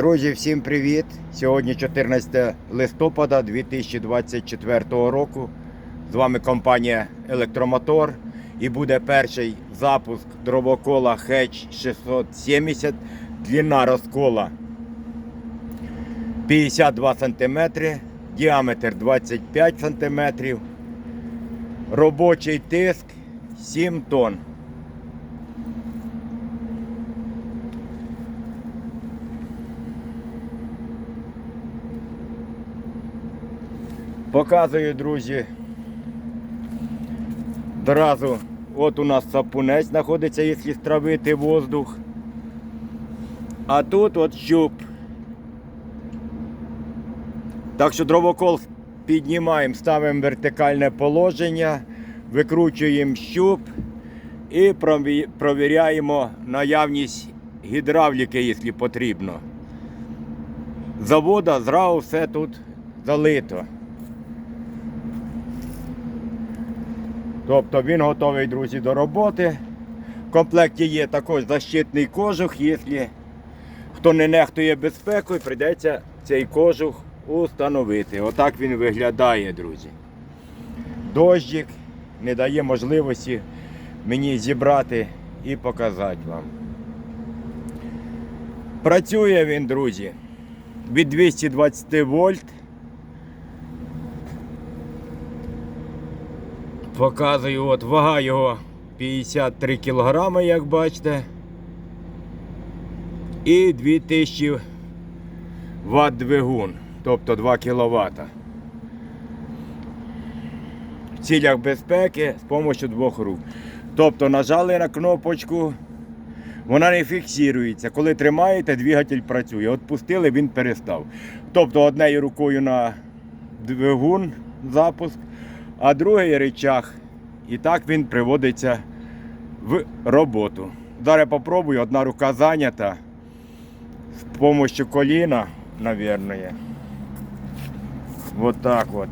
Друзі, всім привіт! Сьогодні 14 листопада 2024 року. З вами компанія Електромотор і буде перший запуск дровокола Hedge 670. Длина розкола 52 см, діаметр 25 см, робочий тиск 7 тонн. Показую, друзі. Одразу, от у нас сапунець знаходиться, якщо стравити воздух. А тут от щуп. Так що дровокол піднімаємо, ставимо вертикальне положення, викручуємо щуп і провіряємо наявність гідравліки, якщо потрібно. Завода зразу все тут залито. Тобто він готовий, друзі, до роботи. В комплекті є також защитний кожух, якщо хто не нехтує безпекою, прийдеться цей кожух установити. Отак він виглядає, друзі. Дощик не дає можливості мені зібрати і показати вам. Працює він, друзі, від 220 вольт. Показую, от вага його 53 кг, як бачите. І 2000 Вт двигун, тобто 2 кВт. В цілях безпеки з допомогою двох рук. Тобто нажали на кнопочку, вона не фіксується. Коли тримаєте, двигатель працює. От пустили, він перестав. Тобто однією рукою на двигун запуск, а другий речах. І так він приводиться в роботу. Зараз попробую, одна рука зайнята. З допомогою коліна, мабуть. Вот так от.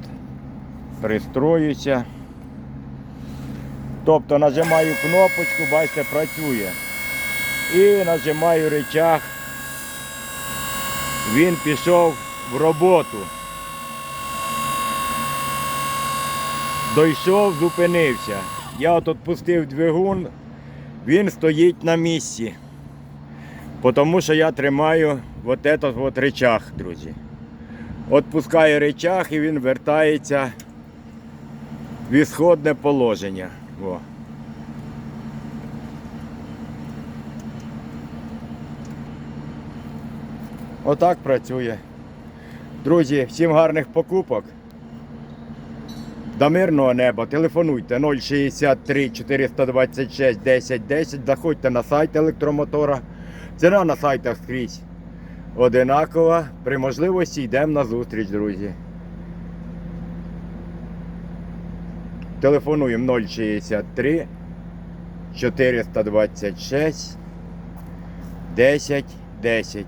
Пристроюся. Тобто нажимаю кнопочку, бачите, працює. І нажимаю речах. Він пішов в роботу. Дойшов, зупинився. Я от відпустив двигун, він стоїть на місці. Тому що я тримаю от этот от речах, друзі. Отпускаю речах і він вертається в ісходне положення. О. Отак працює. Друзі, всім гарних покупок. До мирного неба телефонуйте 063 426 10 10. Заходьте на сайт електромотора. Ціна на сайтах скрізь одинакова. При можливості йдемо на зустріч, друзі. Телефонуємо 063 426 10 10.